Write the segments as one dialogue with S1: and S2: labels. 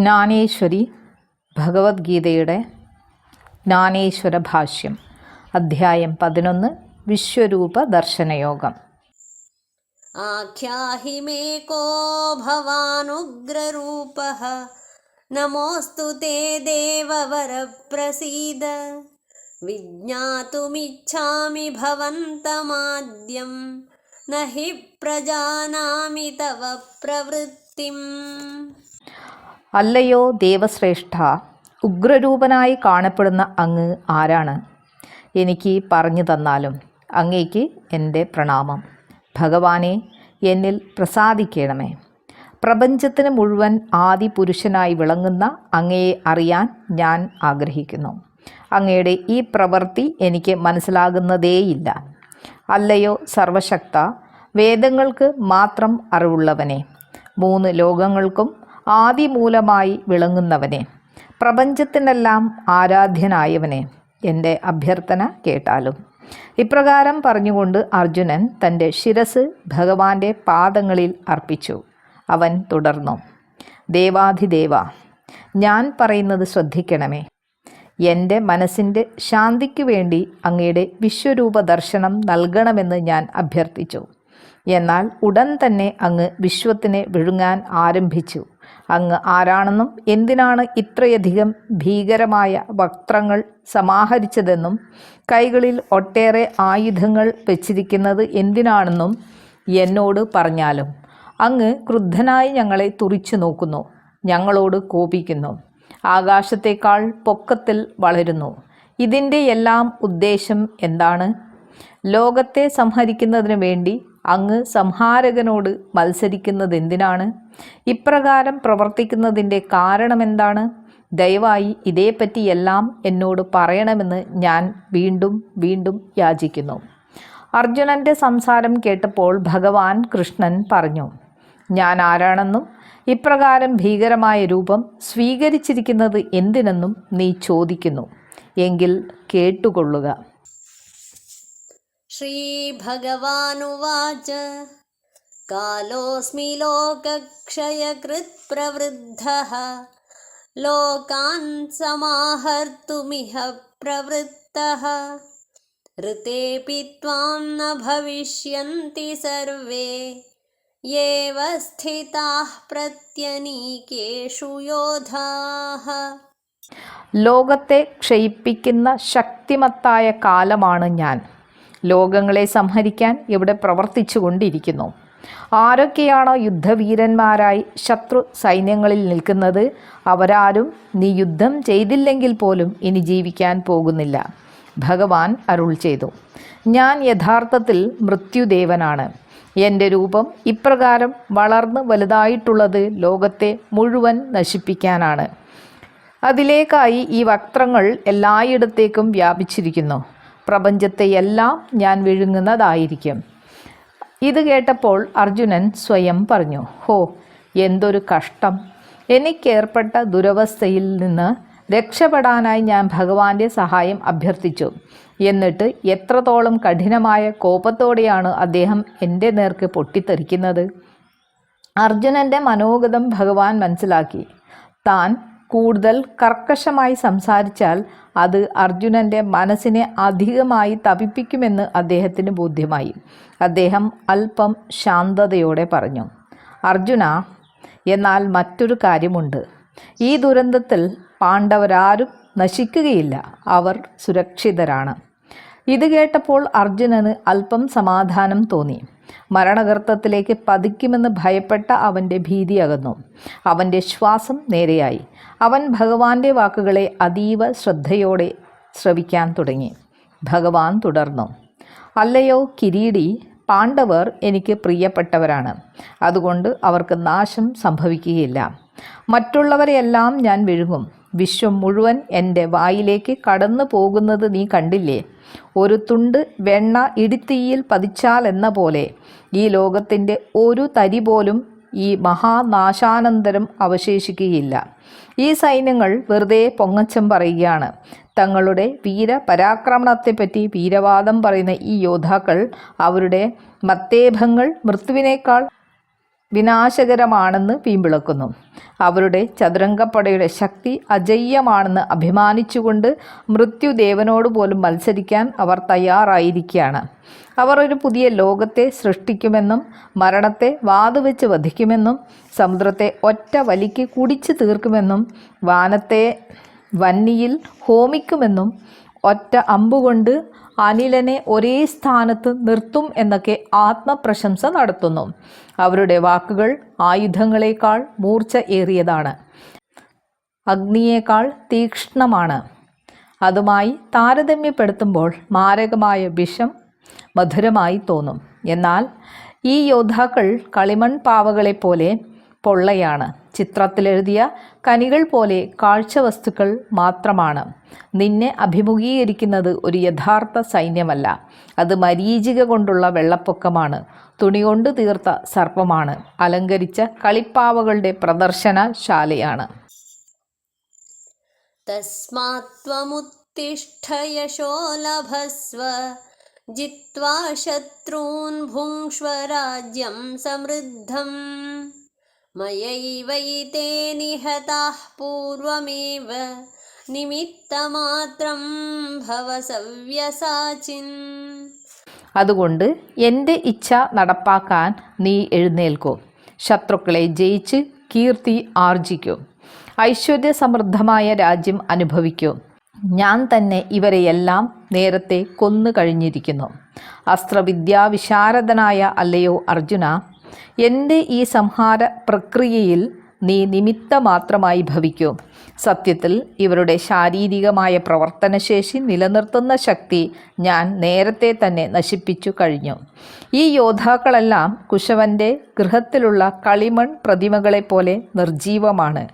S1: ജ്ഞാനേശ്വരി ഭഗവത്ഗീതയുടെ ജ്ഞാനേശ്വര ഭാഷ്യം അധ്യായം പതിനൊന്ന് വിശ്വരൂപ ദർശനയോഗം.
S2: ആഖ്യാഹി മേ കോ ഭവാനുഗ്രൂപ നമോസ്തു തേ ദേവവര പ്രസീദ വിജ്ഞാതുമിച്ഛാമി ഭവന്തമാദ്യം. നഹി പ്രജാനാമി തവ പ്രവൃത്തിം.
S1: അല്ലയോ ദേവശ്രേഷ്ഠ ഉഗ്രരൂപനായി കാണപ്പെടുന്ന അങ്ങ് ആരാണ്? എനിക്ക് പറഞ്ഞു തന്നാലും അങ്ങേക്ക് എന്റെ പ്രണാമം. ഭഗവാനെ എന്നിൽ പ്രസാദിക്കണമേ. പ്രപഞ്ചത്തിന് മുഴുവൻ ആദി പുരുഷനായി വിളങ്ങുന്ന അങ്ങയെ അറിയാൻ ഞാൻ ആഗ്രഹിക്കുന്നു. അങ്ങയുടെ ഈ പ്രവൃത്തി എനിക്ക് മനസ്സിലാകുന്നതേയില്ല. അല്ലയോ സർവശക്ത വേദങ്ങൾക്ക് മാത്രം അറിവുള്ളവനെ മൂന്ന് ലോകങ്ങൾക്കും ആദിമൂലമായി വിളങ്ങുന്നവനെ. പ്രപഞ്ചത്തിനെല്ലാം ആരാധ്യനായവനെ. എന്റെ അഭ്യർത്ഥന കേട്ടാലും. ഇപ്രകാരം പറഞ്ഞുകൊണ്ട് അർജുനൻ തന്റെ ശിരസ് ഭഗവാന്റെ പാദങ്ങളിൽ അർപ്പിച്ചു. അവൻ തുടർന്നു. ദേവാധിദേവ ഞാൻ പറയുന്നത് ശ്രദ്ധിക്കണമേ. എന്റെ മനസ്സിന്റെ ശാന്തിക്ക് വേണ്ടി അങ്ങയുടെ വിശ്വരൂപ ദർശനം നൽകണമെന്ന് ഞാൻ അഭ്യർത്ഥിച്ചു. എന്നാൽ ഉടൻ തന്നെ അങ്ങ് വിശ്വത്തിനെ വിഴുങ്ങാൻ ആരംഭിച്ചു. അങ്ങ് ആരാണെന്നും എന്തിനാണ് ഇത്രയധികം ഭീകരമായ വക്ത്രങ്ങൾ സമാഹരിച്ചതെന്നും കൈകളിൽ ഒട്ടേറെ ആയുധങ്ങൾ വെച്ചിരിക്കുന്നത് എന്തിനാണെന്നും എന്നോട് പറഞ്ഞാലും അങ്ങ് ക്രുദ്ധനായി ഞങ്ങളെ തുറിച്ചു നോക്കുന്നു ഞങ്ങളോട് കോപിക്കുന്നു ആകാശത്തേക്കാൾ പൊക്കത്തിൽ വളരുന്നു. ഇതിന്റെ എല്ലാം ഉദ്ദേശം എന്താണ്? ലോകത്തെ സംഹരിക്കുന്നതിന് വേണ്ടി അങ്ങ് സംഹാരകനോട് മത്സരിക്കുന്നത് എന്തിനാണ് ഇപ്രകാരം പ്രവർത്തിക്കുന്നതിന്റെ കാരണമെന്താണ്? ദയവായി ഇതേപ്പറ്റിയെല്ലാം എന്നോട് പറയണമെന്ന് ഞാൻ വീണ്ടും വീണ്ടും യാചിക്കുന്നു. അർജുനന്റെ സംസാരം കേട്ടപ്പോൾ ഭഗവാൻ കൃഷ്ണൻ പറഞ്ഞു ഞാൻ ആരാണെന്നും ഇപ്രകാരം ഭീകരമായ രൂപം സ്വീകരിച്ചിരിക്കുന്നത് എന്തിനെന്നും നീ ചോദിക്കുന്നു. എങ്കിൽ കേട്ടുകൊള്ളുക.
S2: श्रीभगवानुवाच कालोऽस्मि लोकक्षयकृत् प्रवृद्धः लोकान् समाहर्तुमिह प्रवृत्तः ऋतेऽपि त्वां न भविष्यन्ति सर्वे एव स्थिताः प्रत्यनीकेषु योधाः
S1: ലോകത്തെ ക്ഷയിപ്പിക്കുന്ന ശക്തിമത്തായ കാലമാണ് ഞാൻ ലോകങ്ങളെ സംഹരിക്കാൻ ഇവിടെ പ്രവർത്തിച്ചു കൊണ്ടിരിക്കുന്നു ആരൊക്കെയാണോ യുദ്ധവീരന്മാരായി ശത്രു സൈന്യങ്ങളിൽ നിൽക്കുന്നത്? അവരാരും നീ യുദ്ധം ചെയ്തില്ലെങ്കിൽ പോലും ഇനി ജീവിക്കാൻ പോകുന്നില്ല. ഭഗവാൻ അരുൾ ചെയ്തു. ഞാൻ യഥാർത്ഥത്തിൽ മൃത്യുദേവനാണ്. എന്റെ രൂപം ഇപ്രകാരം വളർന്ന് വലുതായിട്ടുള്ളത് ലോകത്തെ മുഴുവൻ നശിപ്പിക്കാനാണ്. അതിലേക്കായി ഈ വക്ത്രങ്ങൾ എല്ലായിടത്തേക്കും വ്യാപിച്ചിരിക്കുന്നു. പ്രപഞ്ചത്തെയെല്ലാം ഞാൻ വിഴുങ്ങുന്നതായിരിക്കും. ഇത് കേട്ടപ്പോൾ അർജുനൻ സ്വയം പറഞ്ഞു ഹോ എന്തൊരു കഷ്ടം. എനിക്കേർപ്പെട്ട ദുരവസ്ഥയിൽ നിന്ന് രക്ഷപ്പെടാനായി ഞാൻ ഭഗവാന്റെ സഹായം അഭ്യർത്ഥിച്ചു. എന്നിട്ട് എത്രത്തോളം കഠിനമായ കോപത്തോടെയാണ് അദ്ദേഹം എന്റെ നേർക്ക് പൊട്ടിത്തെറിക്കുന്നത്? അർജുനന്റെ മനോഗതം ഭഗവാൻ മനസ്സിലാക്കി. താൻ കൂടുതൽ കർക്കശമായി സംസാരിച്ചാൽ അത് അർജുനന്റെ മനസ്സിനെ അധികമായി തപിപ്പിക്കുമെന്ന് അദ്ദേഹത്തിന് ബോധ്യമായി. അദ്ദേഹം അല്പം ശാന്തതയോടെ പറഞ്ഞു അർജുന എന്നാൽ മറ്റൊരു കാര്യമുണ്ട്. ഈ ദുരന്തത്തിൽ പാണ്ഡവരാരും നശിക്കുകയില്ല. അവർ സുരക്ഷിതരാണ്. ഇത് കേട്ടപ്പോൾ അർജുനന് അല്പം സമാധാനം തോന്നി. മരണഗർത്തത്തിലേക്ക് പതിക്കുമെന്ന് ഭയപ്പെട്ട അവന്റെ ഭീതി അകന്നു. അവന്റെ ശ്വാസം നേരെയായി. അവൻ ഭഗവാന്റെ വാക്കുകളെ അതീവ ശ്രദ്ധയോടെ ശ്രവിക്കാൻ തുടങ്ങി. ഭഗവാൻ തുടർന്നു. അല്ലയോ കിരീടി പാണ്ഡവർ എനിക്ക് പ്രിയപ്പെട്ടവരാണ്. അതുകൊണ്ട് അവർക്ക് നാശം സംഭവിക്കുകയില്ല. മറ്റുള്ളവരെയെല്ലാം ഞാൻ വിഴുങ്ങും. വിശ്വം മുഴുവൻ എന്റെ വായിലേക്ക് കടന്നു പോകുന്നത് നീ കണ്ടില്ലേ? ഒരു തുണ്ട് വെണ്ണ ഇടിത്തീയിൽ പതിച്ചാൽ എന്ന പോലെ ഈ ലോകത്തിന്റെ ഒരു തരി പോലും ഈ മഹാനാശാനന്തരം അവശേഷിക്കുകയില്ല. ഈ സൈന്യങ്ങൾ വെറുതെ പൊങ്ങച്ചം പറയുകയാണ്. തങ്ങളുടെ വീര പരാക്രമണത്തെപ്പറ്റി വീരവാദം പറയുന്ന ഈ യോദ്ധാക്കൾ അവരുടെ മത്തേഭങ്ങൾ മൃത്യുവിനേക്കാൾ വിനാശകരമാണെന്ന് വീമ്പിളക്കുന്നു. അവരുടെ ചതുരംഗപ്പടയുടെ ശക്തി അജയ്യമാണെന്ന് അഭിമാനിച്ചുകൊണ്ട് മൃത്യുദേവനോട് പോലും മത്സരിക്കാൻ അവർ തയ്യാറായിരിക്കുകയാണ്. അവർ ഒരു പുതിയ ലോകത്തെ സൃഷ്ടിക്കുമെന്നും മരണത്തെ വാതുവെച്ച് വധിക്കുമെന്നും സമുദ്രത്തെ ഒറ്റ വലിക്ക് കുടിച്ചു തീർക്കുമെന്നും വാനത്തെ വന്നിയിൽ ഹോമിക്കുമെന്നും ഒറ്റ അമ്പുകൊണ്ട് അനിലനെ ഒരേ സ്ഥാനത്ത് നിർത്തും എന്നൊക്കെ ആത്മപ്രശംസ നടത്തുന്നു. അവരുടെ വാക്കുകൾ ആയുധങ്ങളെക്കാൾ മൂർച്ച ഏറിയതാണ്. അഗ്നിയേക്കാൾ തീക്ഷ്ണമാണ്. അതുമായി താരതമ്യപ്പെടുത്തുമ്പോൾ മാരകമായ വിഷം മധുരമായി തോന്നും. എന്നാൽ ഈ യോദ്ധാക്കൾ കളിമൺ പാവകളെ പോലെ പൊള്ളയാണ്. ചിത്രത്തിലെഴുതിയ കനികൾ പോലെ കാഴ്ച വസ്തുക്കൾ മാത്രമാണ്. നിന്നെ അഭിമുഖീകരിക്കുന്നത് ഒരു യഥാർത്ഥ സൈന്യമല്ല. അത് മരീചിക കൊണ്ടുള്ള വെള്ളപ്പൊക്കമാണ്. തുണി കൊണ്ട് തീർത്ത സർപ്പമാണ്. അലങ്കരിച്ച കളിപ്പാവകളുടെ പ്രദർശനശാലയാണ്.
S2: ശാലയാണ് ജിത്വാ ശത്രൂൻ ഭുംഷ്വരാജ്യം സമൃദ്ധം. മയൈവൈതേ നിഹതാഃ പൂർവമേവ. നിമിത്തമാത്രം ഭവസവ്യസാചിൻ
S1: അതുകൊണ്ട് എന്റെ ഇച്ഛ നടപ്പാക്കാൻ നീ എഴുന്നേൽക്കൂ. ശത്രുക്കളെ ജയിച്ച് കീർത്തി ആർജിക്കൂ. ഐശ്വര്യ സമൃദ്ധമായ രാജ്യം അനുഭവിക്കൂ. ഞാൻ തന്നെ ഇവരെയെല്ലാം നേരത്തെ കൊന്നു കഴിഞ്ഞിരിക്കുന്നു. അസ്ത്രവിദ്യാ വിശാരദനായ അല്ലയോ അർജുന എന്റെ ഈ സംഹാര പ്രക്രിയയിൽ നീ നിമിത്തമാത്രമായി ഭവിക്കൂ. സത്യത്തിൽ ഇവരുടെ ശാരീരികമായ പ്രവർത്തനശേഷി നിലനിർത്തുന്ന ശക്തി ഞാൻ നേരത്തെ തന്നെ നശിപ്പിച്ചു കഴിഞ്ഞു. ഈ യോദ്ധാക്കളെല്ലാം കുശവന്റെ ഗൃഹത്തിലുള്ള കളിമൺ പ്രതിമകളെ പോലെ നിർജീവമാണ്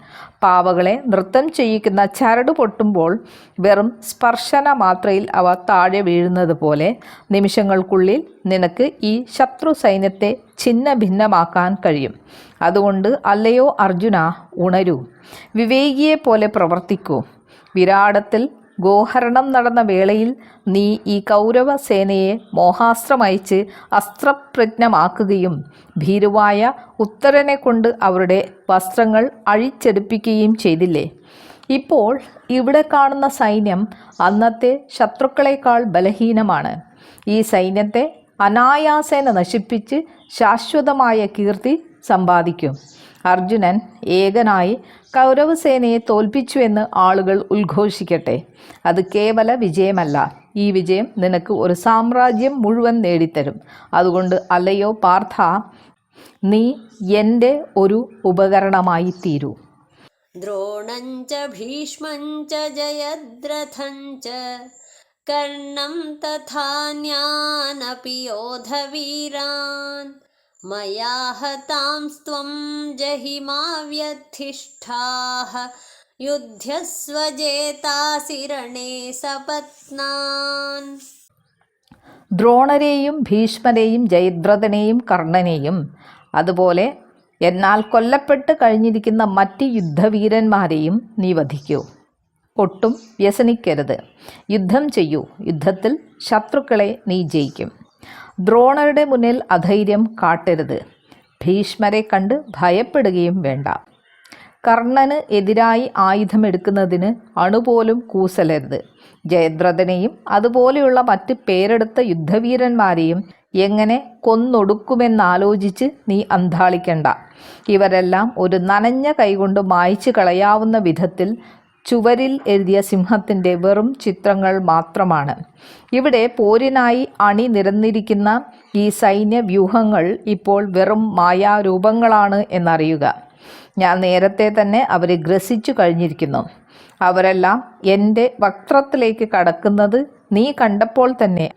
S1: പാവകളെ നൃത്തം ചെയ്യിക്കുന്ന ചരട് പൊട്ടുമ്പോൾ വെറും സ്പർശന മാത്രയിൽ അവ താഴെ വീഴുന്നത് പോലെ നിമിഷങ്ങൾക്കുള്ളിൽ നിനക്ക് ഈ ശത്രു സൈന്യത്തെ ഛിന്ന ഭിന്നമാക്കാൻ കഴിയും. അതുകൊണ്ട് അല്ലയോ അർജുന ഉണരൂ. വിവേകിയെ പോലെ പ്രവർത്തിക്കൂ. വിരാടത്തിൽ ഗോഹരണം നടന്ന വേളയിൽ നീ ഈ കൗരവ സേനയെ മോഹാസ്ത്രമയച്ച് അസ്ത്രപ്രജ്ഞമാക്കുകയും ഭീരുവായ ഉത്തരനെ കൊണ്ട് അവരുടെ വസ്ത്രങ്ങൾ അഴിച്ചെടുപ്പിക്കുകയും ചെയ്തില്ലേ? ഇപ്പോൾ ഇവിടെ കാണുന്ന സൈന്യം അന്നത്തെ ശത്രുക്കളെക്കാൾ ബലഹീനമാണ്. ഈ സൈന്യത്തെ അനായാസേന നശിപ്പിച്ച് ശാശ്വതമായ കീർത്തി സമ്പാദിക്കും. അർജുനൻ ഏകനായി കൗരവസേനയെ തോൽപ്പിച്ചുവെന്ന് ആളുകൾ ഉദ്ഘോഷിക്കട്ടെ. അത് കേവല വിജയമല്ല. ഈ വിജയം നിനക്ക് ഒരു സാമ്രാജ്യം മുഴുവൻ നേടിത്തരും. അതുകൊണ്ട് അല്ലയോ പാർത്ഥ നീ എന്റെ ഒരു ഉപകരണമായി തീരൂ.
S2: ദ്രോണഞ്ച ഭീഷ്മഞ്ച ജയദ്രഥഞ്ച കർണം തഥാന്യാനപി യോധവീരാൻ कर्णं तथान्यानपि योधवीरान् मया हतांस्त्वं जहिमा व्यथिष्ठाः युध्यस्वजेतासि रणे सपत्नान्
S1: ദ്രോണരെയും ഭീഷ്മരെയും ജയദ്രഥനെയും കർണനെയും അതുപോലെ എന്നാൽ കൊല്ലപ്പെട്ട് കഴിഞ്ഞിരിക്കുന്ന മറ്റ് യുദ്ധവീരന്മാരെയും നീ വധിക്കൂ ഒട്ടും വ്യസനിക്കരുത് യുദ്ധം ചെയ്യൂ യുദ്ധത്തിൽ ശത്രുക്കളെ നീ ജയിക്കും ദ്രോണരുടെ മുന്നിൽ അധൈര്യം കാട്ടരുത്. ഭീഷ്മരെ കണ്ട് ഭയപ്പെടുകയും വേണ്ട. കർണന് എതിരായി ആയുധമെടുക്കുന്നതിന് അണുപോലും കൂസലരുത്. ജയദ്രഥനെയും അതുപോലെയുള്ള മറ്റ് പേരെടുത്ത യുദ്ധവീരന്മാരെയും എങ്ങനെ കൊന്നൊടുക്കുമെന്നാലോചിച്ച് നീ അന്താളിക്കണ്ട ഇവരെല്ലാം ഒരു നനഞ്ഞ കൈകൊണ്ട് മായ്ച്ചു കളയാവുന്ന വിധത്തിൽ ചുവരിൽ എഴുതിയ സിംഹത്തിന്റെ വെറും ചിത്രങ്ങൾ മാത്രമാണ്. ഇവിടെ പോരിനായി അണി നിരന്നിരിക്കുന്ന ഈ സൈന്യ വ്യൂഹങ്ങൾ ഇപ്പോൾ വെറും മായാരൂപങ്ങളാണ് എന്നറിയുക. ഞാൻ നേരത്തെ തന്നെ അവരെ ഗ്രസിച്ചു കഴിഞ്ഞിരിക്കുന്നു. അവരെല്ലാം എന്റെ വക്രത്തിലേക്ക് കടക്കുന്നത് നീ കണ്ടപ്പോൾ തന്നെ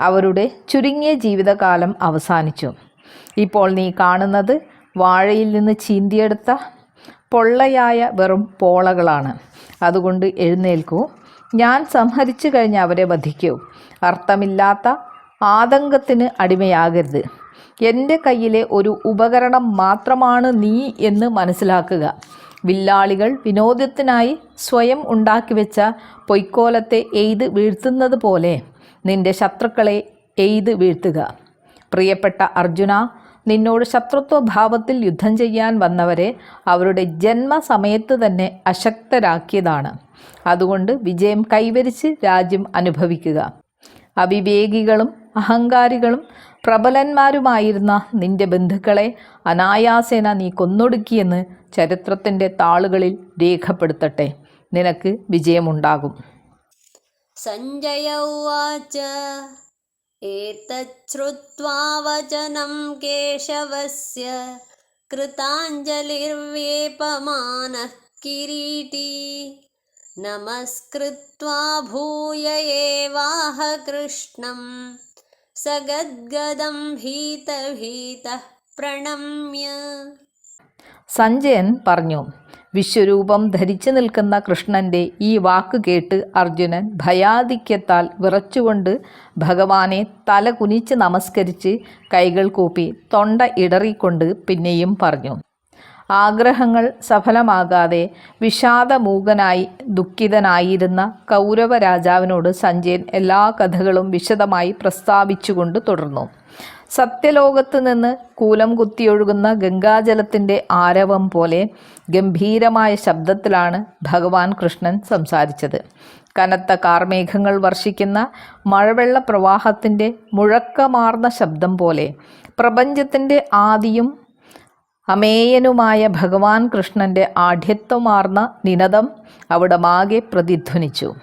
S1: അവരുടെ ചുരുങ്ങിയ ജീവിതകാലം അവസാനിച്ചു. ഇപ്പോൾ നീ കാണുന്നത് വാഴയിൽ നിന്ന് ചീന്തിയെടുത്ത പൊള്ളയായ വെറും പോളകളാണ്. അതുകൊണ്ട് എഴുന്നേൽക്കൂ. ഞാൻ സംഹരിച്ചു കഴിഞ്ഞ് അവരെ വധിക്കൂ. അർത്ഥമില്ലാത്ത ആതങ്കത്തിന് അടിമയാകരുത്. എന്റെ കയ്യിലെ ഒരു ഉപകരണം മാത്രമാണ് നീ എന്ന് മനസ്സിലാക്കുക. വില്ലാളികൾ വിനോദത്തിനായി സ്വയം ഉണ്ടാക്കി വെച്ച പൊയ്ക്കോലത്തെ എയ്ത് വീഴ്ത്തുന്നത് പോലെ നിന്റെ ശത്രുക്കളെ എയ്ത് വീഴ്ത്തുക. പ്രിയപ്പെട്ട അർജുന നിന്നോട് ശത്രുത്വ ഭാവത്തിൽ യുദ്ധം ചെയ്യാൻ വന്നവരെ അവരുടെ ജന്മസമയത്ത് തന്നെ അശക്തരാക്കിയതാണ്. അതുകൊണ്ട് വിജയം കൈവരിച്ച് രാജ്യം അനുഭവിക്കുക. അവിവേകികളും അഹങ്കാരികളും പ്രബലന്മാരുമായിരുന്ന നിന്റെ ബന്ധുക്കളെ അനായാസേന നീ കൊന്നൊടുക്കിയെന്ന് ചരിത്രത്തിന്റെ താളുകളിൽ രേഖപ്പെടുത്തട്ടെ. നിനക്ക് വിജയമുണ്ടാകും.
S2: സഞ്ജയ एतच्छ्रुत्वा वचनं केशवस्य कृताञ्जलिर्वेपमानः किरीटी नमस्कृत्वा भूय एवाह कृष्णं स गद्गदं भीतभीतः प्रणम्य
S1: സഞ്ജയൻ പറഞ്ഞു വിശ്വരൂപം ധരിച്ചു നിൽക്കുന്ന കൃഷ്ണന്റെ ഈ വാക്ക് കേട്ട് അർജുനൻ ഭയാധിക്യത്താൽ വിറച്ചുകൊണ്ട് ഭഗവാനെ തല കുനിച്ച് നമസ്കരിച്ച് കൈകൾ കൂപ്പി തൊണ്ട ഇടറിക്കൊണ്ട് പിന്നെയും പറഞ്ഞു. ആഗ്രഹങ്ങൾ സഫലമാകാതെ വിഷാദമൂകനായി ദുഃഖിതനായിരുന്ന കൗരവ രാജാവിനോട് സഞ്ജയൻ എല്ലാ കഥകളും വിശദമായി പ്രസ്താവിച്ചുകൊണ്ട് തുടർന്നു. സത്യലോകത്ത് നിന്ന് കൂലം കുത്തിയൊഴുകുന്ന ഗംഗാജലത്തിന്റെ ആരവം പോലെ ഗംഭീരമായ ശബ്ദത്തിലാണ് ഭഗവാൻ കൃഷ്ണൻ സംസാരിച്ചത്. കനത്ത കാർമേഘങ്ങൾ വർഷിക്കുന്ന മഴവെള്ള പ്രവാഹത്തിന്റെ മുഴക്കമാർന്ന ശബ്ദം പോലെ പ്രപഞ്ചത്തിന്റെ ആദിയും അമേയനുമായ ഭഗവാൻ കൃഷ്ണന്റെ ആഢ്യത്വമാർന്ന നിനദം അവിടമാകെ പ്രതിധ്വനിച്ചു.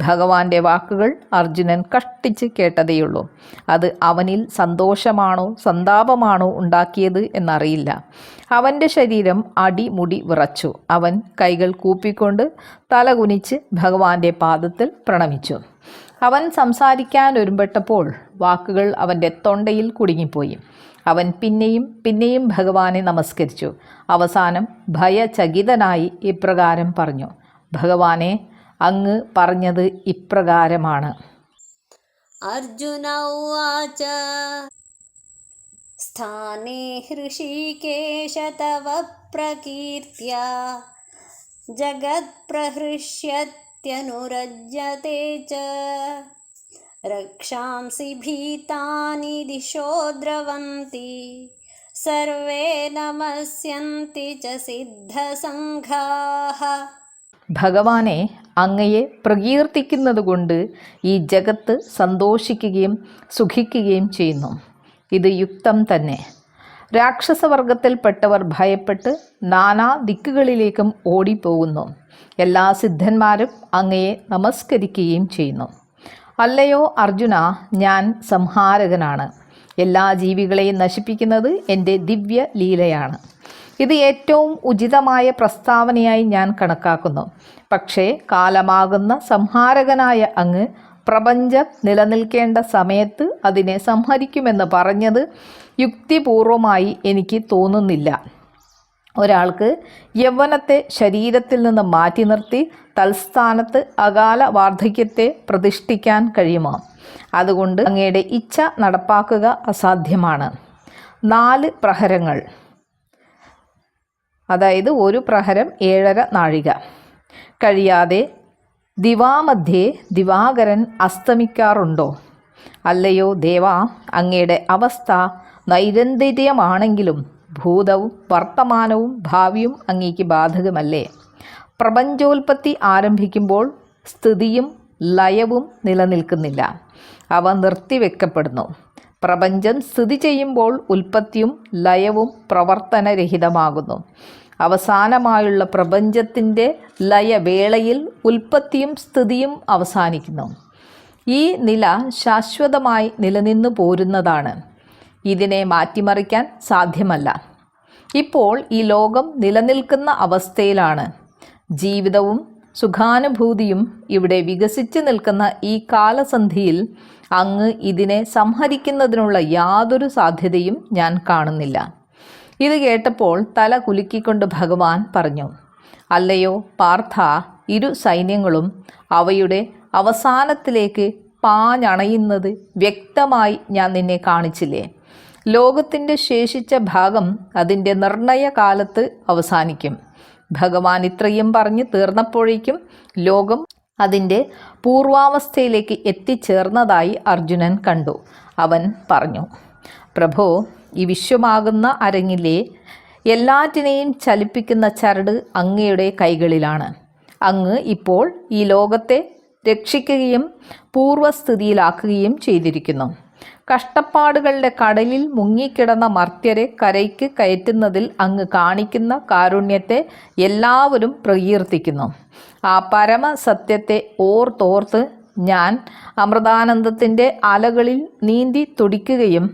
S1: ഭഗവാന്റെ വാക്കുകൾ അർജുനൻ കഷ്ടിച്ച് കേട്ടതേയുള്ളൂ. അത് അവനിൽ സന്തോഷമാണോ സന്താപമാണോ ഉണ്ടാക്കിയത് എന്നറിയില്ല. അവന്റെ ശരീരം അടിമുടി വിറച്ചു. അവൻ കൈകൾ കൂപ്പിക്കൊണ്ട് തലകുനിച്ച് ഭഗവാന്റെ പാദത്തിൽ പ്രണമിച്ചു. അവൻ സംസാരിക്കാൻ ഒരുമ്പെട്ടപ്പോൾ വാക്കുകൾ അവന്റെ തൊണ്ടയിൽ കുടുങ്ങിപ്പോയി. അവൻ പിന്നെയും പിന്നെയും ഭഗവാനെ നമസ്കരിച്ചു. അവസാനം ഭയചകിതനായി ഇപ്രകാരം പറഞ്ഞു. ഭഗവാനെ അങ്ങ് പറഞ്ഞത് ഇപ്രകാരമാണ്
S2: अर्जुन उवाच स्थाने हृषीकेश तव प्रकीर्त्या जगत्प्रहृष्यत्यनुरज्यते च रक्षांसि भीतानि दिशो द्रवन्ति सर्वे नमस्यन्ति च सिद्धसङ्घाः
S1: ഭഗവാനെ അങ്ങയെ പ്രകീർത്തിക്കുന്നതുകൊണ്ട് ഈ ജഗത്ത് സന്തോഷിക്കുകയും സുഖിക്കുകയും ചെയ്യുന്നു. ഇത് യുക്തം തന്നെ. രാക്ഷസവർഗത്തിൽപ്പെട്ടവർ ഭയപ്പെട്ട് നാനാ ദിക്കുകളിലേക്കും ഓടിപ്പോകുന്നു. എല്ലാ സിദ്ധന്മാരും അങ്ങയെ നമസ്കരിക്കുകയും ചെയ്യുന്നു. അല്ലയോ അർജുന ഞാൻ സംഹാരകനാണ്. എല്ലാ ജീവികളെയും നശിപ്പിക്കുന്നത് എന്റെ ദിവ്യ ലീലയാണ് ഇത് ഏറ്റവും ഉചിതമായ പ്രസ്താവനയായി ഞാൻ കണക്കാക്കുന്നു. പക്ഷേ കാലമാകുന്ന സംഹാരകനായ അങ്ങ് പ്രപഞ്ചം നിലനിൽക്കേണ്ട സമയത്ത് അതിനെ സംഹരിക്കുമെന്ന് പറഞ്ഞത് യുക്തിപൂർവമായി എനിക്ക് തോന്നുന്നില്ല. ഒരാൾക്ക് യൗവനത്തെ ശരീരത്തിൽ നിന്ന് മാറ്റി നിർത്തി തൽസ്ഥാനത്ത് അകാല വാർദ്ധക്യത്തെ പ്രതിഷ്ഠിക്കാൻ കഴിയുമോ? അതുകൊണ്ട് അങ്ങയുടെ ഇച്ഛ നടപ്പാക്കുക അസാധ്യമാണ്. നാല് പ്രഹരങ്ങൾ. അതായത് ഒരു പ്രഹരം ഏഴര നാഴിക. കഴിയാതെ ദിവാമധ്യേ ദിവാകരൻ അസ്തമിക്കാറുണ്ടോ? അല്ലയോ ദേവ അങ്ങയുടെ അവസ്ഥ നൈരന്തര്യമാണെങ്കിലും ഭൂതവും വർത്തമാനവും ഭാവിയും അങ്ങേക്ക് ബാധകമല്ലേ? പ്രപഞ്ചോൽപത്തി ആരംഭിക്കുമ്പോൾ സ്ഥിതിയും ലയവും നിലനിൽക്കുന്നില്ല. അവ നിർത്തിവെക്കപ്പെടുന്നു. പ്രപഞ്ചം സ്ഥിതി ചെയ്യുമ്പോൾ ഉൽപ്പത്തിയും ലയവും പ്രവർത്തനരഹിതമാകുന്നു. അവസാനമായുള്ള പ്രപഞ്ചത്തിന്റെ ലയവേളയിൽ ഉൽപ്പത്തിയും സ്ഥിതിയും അവസാനിക്കുന്നു. ഈ നില ശാശ്വതമായി നിലനിന്നു പോരുന്നതാണ്. ഇതിനെ മാറ്റിമറിക്കാൻ സാധ്യമല്ല. ഇപ്പോൾ ഈ ലോകം നിലനിൽക്കുന്ന അവസ്ഥയിലാണ്. ജീവിതവും സുഖാനുഭൂതിയും ഇവിടെ വികസിച്ച് നിൽക്കുന്ന ഈ കാലസന്ധിയിൽ അങ്ങ് ഇതിനെ സംഹരിക്കുന്നതിനുള്ള യാതൊരു സാധ്യതയും ഞാൻ കാണുന്നില്ല. ഇത് കേട്ടപ്പോൾ തല കുലുക്കിക്കൊണ്ട് ഭഗവാൻ പറഞ്ഞു അല്ലയോ പാർത്ഥ ഇരു സൈന്യങ്ങളും അവയുടെ അവസാനത്തിലേക്ക് പാഞ്ഞണയുന്നത് വ്യക്തമായി ഞാൻ നിന്നെ കാണിച്ചില്ലേ? ലോകത്തിന്റെ ശേഷിച്ച ഭാഗം അതിന്റെ നിർണയ കാലത്ത് അവസാനിക്കും. ഭഗവാൻ ഇത്രയും പറഞ്ഞ് തീർന്നപ്പോഴേക്കും ലോകം അതിന്റെ പൂർവാവസ്ഥയിലേക്ക് എത്തിച്ചേർന്നതായി അർജുനൻ കണ്ടു. അവൻ പറഞ്ഞു പ്രഭോ ഈ വിശ്വമാകുന്ന അരങ്ങിലെ എല്ലാറ്റിനെയും ചലിപ്പിക്കുന്ന ചരട് അങ്ങയുടെ കൈകളിലാണ്. അങ്ങ് ഇപ്പോൾ ഈ ലോകത്തെ രക്ഷിക്കുകയും പൂർവസ്ഥിതിയിലാക്കുകയും ചെയ്തിരിക്കുന്നു. കഷ്ടപ്പാടുകളുടെ കടലിൽ മുങ്ങിക്കിടന്ന മർത്യരെ കരയ്ക്ക് കയറ്റുന്നതിൽ അങ്ങ് കാണിക്കുന്ന കാരുണ്യത്തെ എല്ലാവരും പ്രകീർത്തിക്കുന്നു. ആ പരമസത്യത്തെ ഓർത്തോർത്ത് ഞാൻ അമൃതാനന്ദത്തിന്റെ അലകളിൽ നീന്തി തുടിക്കുകയും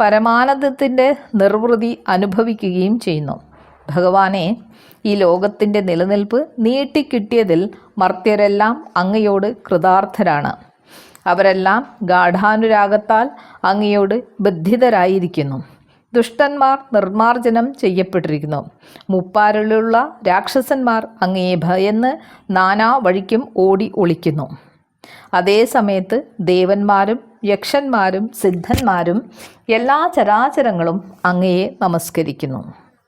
S1: പരമാനന്ദത്തിന്റെ നിർവൃതി അനുഭവിക്കുകയും ചെയ്യുന്നു. ഭഗവാനെ ഈ ലോകത്തിന്റെ നിലനിൽപ്പ് നീട്ടിക്കിട്ടിയതിൽ മർത്യരെല്ലാം അങ്ങയോട് കൃതാർത്ഥരാണ്. അവരെല്ലാം ഗാഠാനുരാഗത്താൽ അങ്ങയോട് ബദ്ധിതരായിരിക്കുന്നു ദുഷ്ടന്മാർ നിർമാർജനം ചെയ്യപ്പെട്ടിരിക്കുന്നു. മുപ്പാരിലുള്ള രാക്ഷസന്മാർ അങ്ങയെ ഭയന്ന് നാനാ വഴിക്കും ഓടി ഒളിക്കുന്നു. അതേ സമയത്ത് ദേവന്മാരും യക്ഷന്മാരും സിദ്ധന്മാരും എല്ലാ ചരാചരങ്ങളും അങ്ങയെ നമസ്കരിക്കുന്നു.